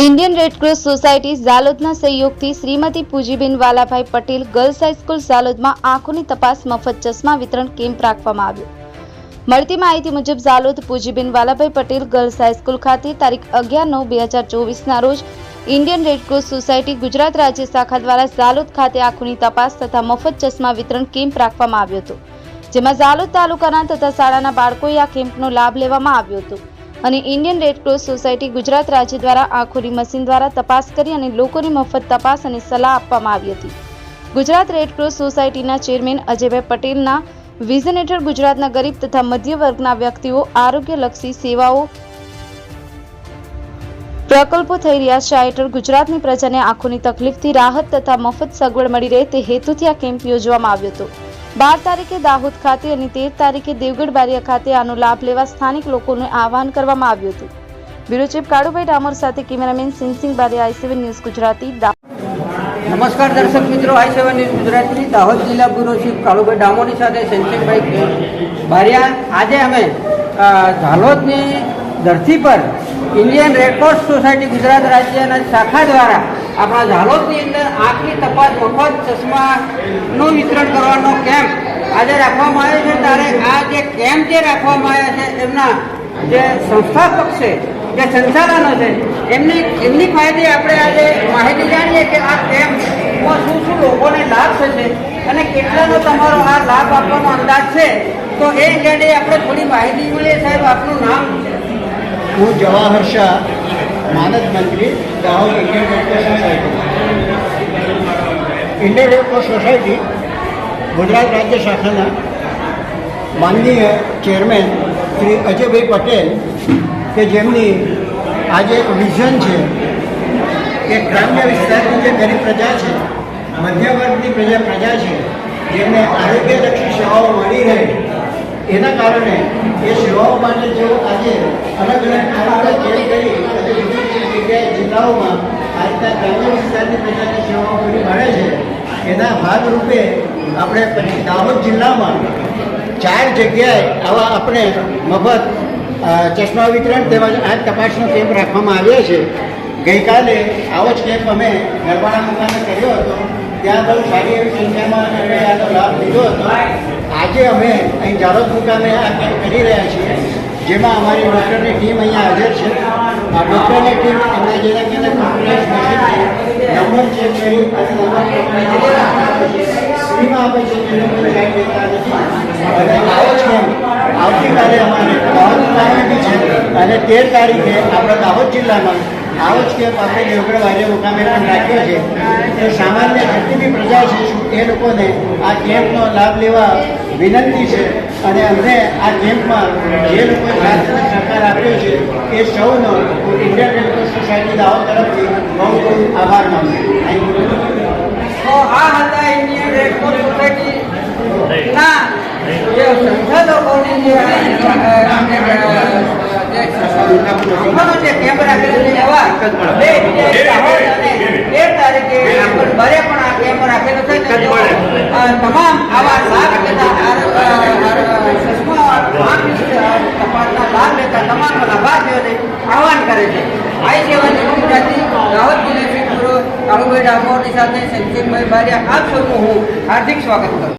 Indian Red Cross society ઝાલોદના સહયોગથી Shrimati Pujiben Valabhai Patel girls high school ઝાલોદમાં આંખોની તપાસ, મફત ચશ્મા વિતરણ કેમ્પ રાખવામાં આવ્યો. મળતી માહિતી મુજબ Jhalod Pujiben Valabhai Patel girls high school ખાતે તારીખ અગિયાર નવ બે હજાર ચોવીસના રોજ ઇન્ડિયન રેડક્રોસ સોસાયટી ગુજરાત રાજ્ય શાખા દ્વારા ઝાલોદ ખાતે આંખોની તપાસ તથા મફત ચશ્મા વિતરણ કેમ્પ રાખવામાં આવ્યો હતો, જેમાં ઝાલોદ તાલુકાના તથા શાળાના બાળકોએ આ કેમ્પનો લાભ લેવામાં આવ્યો હતો. અને ઇન્ડિયન રેડક્રોસ સોસાયટી ગુજરાત રાજ્ય દ્વારા આંખોની મશીન દ્વારા તપાસ કરી અને લોકોની મફત તપાસ અને સલાહ આપવામાં આવી હતી. ગુજરાત રેડક્રોસ સોસાયટીના ચેરમેન અજયભાઈ પટેલના વિઝન હેઠળ ગુજરાતના ગરીબ તથા મધ્ય વર્ગના વ્યક્તિઓ આરોગ્યલક્ષી સેવાઓ પ્રકલ્પો થઈ રહ્યા છે. હેઠળ ગુજરાતની પ્રજાને આંખોની તકલીફથી રાહત તથા મફત સગવડ મળી રહે તે હેતુથી આ કેમ્પ યોજવામાં આવ્યો હતો. બાર તારીખે દાહોદ ખાતે અને તેર તારીખે દેવગઢ બારિયા ખાતે આનો લાભ લેવા સ્થાનિક લોકોને આહવાન કરવામાં આવ્યું હતું. બ્યુરો ચીફ કાળુભાઈ ડામોર સાથે cameraman Sinsing Bariya, I seven News Gujarati નમસ્કાર દર્શક મિત્રો, આઈ સેવન ન્યૂઝ ગુજરાતની દાહોદ જિલ્લા બ્યુરો ચીફ કાળુભાઈ ડામોરની સાથે સેન્સિંગભાઈ બારિયા, આજે અમે ઝાલોદની ધરતી પર ઇન્ડિયન રેડક્રોસ સોસાયટી ગુજરાત રાજ્યના શાખા દ્વારા આપણા ઝાલોદની અંદર આંખની તપાસ મફત ચશ્માનું વિતરણ કરવાનો કેમ્પ આજે રાખવામાં આવ્યો છે. ત્યારે આ જે કેમ્પ જે રાખવામાં આવ્યા છે, એમના જે સંસ્થાપક છે જે સંચાલનો છે, એમની એમની ફાયદે આપણે આજે માહિતી જાણીએ કે આ કેમ્પમાં શું શું લોકોને લાભ થશે અને કેટલાનો તમારો આ લાભ આપવાનો અંદાજ છે. તો એ અંગે આપણે થોડી માહિતી મળીએ સાહેબ, આપનું નામ? હું જવાહર શાહ. માનદ મંત્રી Dahod Indian Red Cross Society Indian Red Cross Society Gujarat રાજ્ય શાખાના માનનીય ચેરમેન શ્રી અજયભાઈ પટેલ કે જેમની આજે એક વિઝન છે કે ગ્રામ્ય વિસ્તારની જે ગરીબ પ્રજા છે મધ્ય વર્ગની પ્રજા પ્રજા છે, જેમને આરોગ્યલક્ષી સેવાઓ મળી રહે, એના કારણે એ સેવાઓ માટે જો આજે અલગ અલગ આરોગ્ય કેરી કરી જગ્યાએ જિલ્લાઓમાં આ રીતના ગ્રામ્ય વિસ્તારની પ્રજાની સેવાઓ પૂરી મળે છે, એના ભાગરૂપે આપણે દાહોદ જિલ્લામાં ચાર જગ્યાએ આવા આપણે મફત ચશ્મા વિતરણ તેમજ આ તપાસનો કેમ્પ રાખવામાં આવ્યો છે. ગઈકાલે આવો જ કેમ્પ અમે ગરબાળા મુકામે કર્યો હતો. ત્યાં બહુ સારી એવી સંખ્યામાં અમે આનો લાભ લીધો હતો. આજે અમે અહીં જારોદ મુકામે આ કેમ્પ કરી રહ્યા છીએ, જેમાં અમારી ડૉક્ટરની ટીમ અહીંયા હાજર છે. ટીમ એમના જેના કે કોમ્પ્યુટરાઇઝ નંબર ચેક કરી અને ફ્રીમાં આપે છે જે લોકો કાંઈ લેતા નથી. આવતીકાલે અમારે દાહોદ મુકામે છે અને તેર તારીખે આપણા દાહોદ જિલ્લામાં આવો જ કેમ્પ આપણે દેવગઢ વારે મુકામે પણ રાખ્યો છે. તો સામાન્ય જેટલી બી પ્રજા છે, એ લોકોને આ કેમ્પનો લાભ લેવા વિનંતી છે. અને અમને આ કેમ્પમાં જે લોકોએ સાથ સહકાર આપ્યો છે એ સૌનો ઇન્ડિયન રેડક્રોસ સોસાયટી દાહોદ તરફથી બહુ બહુ આભાર માનું છું. થેન્ક યુ તો આ હતા ઇન્ડિયન રેડક્રોસ સોસાયટી ના જે સંશોધકોની જે એવા બે અને તેર તારીખે ભરે પણ આ કેમેરા રાખેલો છે તમામ આવા લાભ લેતા આરો- અ, આરો- ચશ્મા આંખની તપાસના લાભ લેતા તમામ લાભાર્થીઓને આહવાન કરે છે આઈ સેવા ગુજરાતી દાહોદ જિલ્લા કાળુભાઈ ડામોરની સાથે સંજીવભાઈ બારિયા આપ સૌનું હું હાર્દિક સ્વાગત કરું